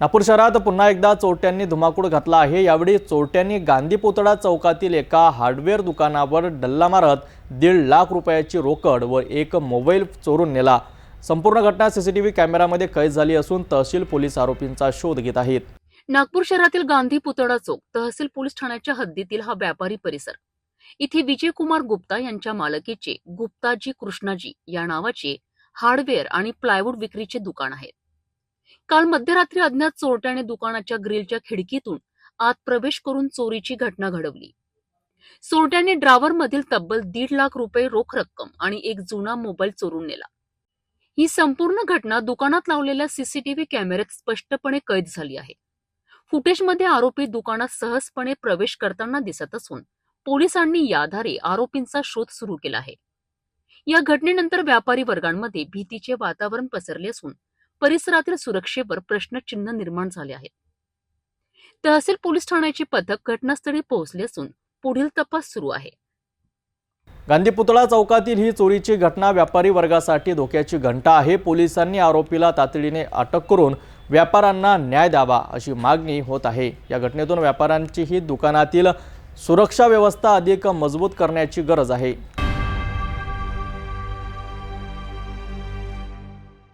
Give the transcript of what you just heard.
नागपूर शहरात पुन्हा एकदा चोरट्यांनी धुमाकूळ घातला आहे. यावेळी चोरट्यांनी गांधी पुतळा चौकातील एका हार्डवेअर दुकानावर डल्ला मारत दीड लाख रुपयाची रोकड व एक मोबाईल चोरून नेला. संपूर्ण घटना सीसीटीव्ही कॅमेरामध्ये कैद झाली असून तहसील पोलीस आरोपींचा शोध घेत आहेत. नागपूर शहरातील गांधी पुतळा चौक तहसील पोलीस ठाण्याच्या हद्दीतील हा व्यापारी परिसर. इथे विजय कुमार गुप्ता यांच्या मालकीचे गुप्ताजी कृष्णाजी या नावाचे हार्डवेअर आणि प्लायवूड विक्रीचे दुकान आहे काल मध्यरात्री अज्ञात चोरट्याने दुकानाच्या ग्रिलच्या खिडकीतून आत प्रवेश करून चोरीची घटना घडवली. चोरट्याने ड्रावरमधील तब्बल दीड लाख रुपये रोख रक्कम आणि एक जुना मोबाईल चोरून नेला. ही संपूर्ण घटना दुकानात लावलेल्या सीसीटीव्ही कॅमेऱ्यात स्पष्टपणे कैद झाली आहे. फुटेजमध्ये आरोपी दुकानात सहजपणे प्रवेश करताना दिसत असून पोलिसांनी याआधारे आरोपींचा शोध सुरू केला आहे. या घटनेनंतर व्यापारी वर्गांमध्ये भीतीचे वातावरण पसरले असून परिसरातील सुरक्षेवर प्रश्नचिन्ह निर्माण झाले आहे तहसील पोलीस ठाण्याचे पथक घटनास्थळी पोहोचले असून पुढील तपास सुरू आहे. गांधी पुतळा चौकातील ही चोरीची घटना व्यापारी वर्गासाठी धोक्याची घंटा आहे. पोलिसांनी आरोपीला तातडीने अटक करून व्यापाऱ्यांना न्याय द्यावा अशी मागणी होत आहे. या घटनेतून व्यापाऱ्यांची ही दुकानातील सुरक्षा व्यवस्था अधिक मजबूत करण्याची गरज आहे.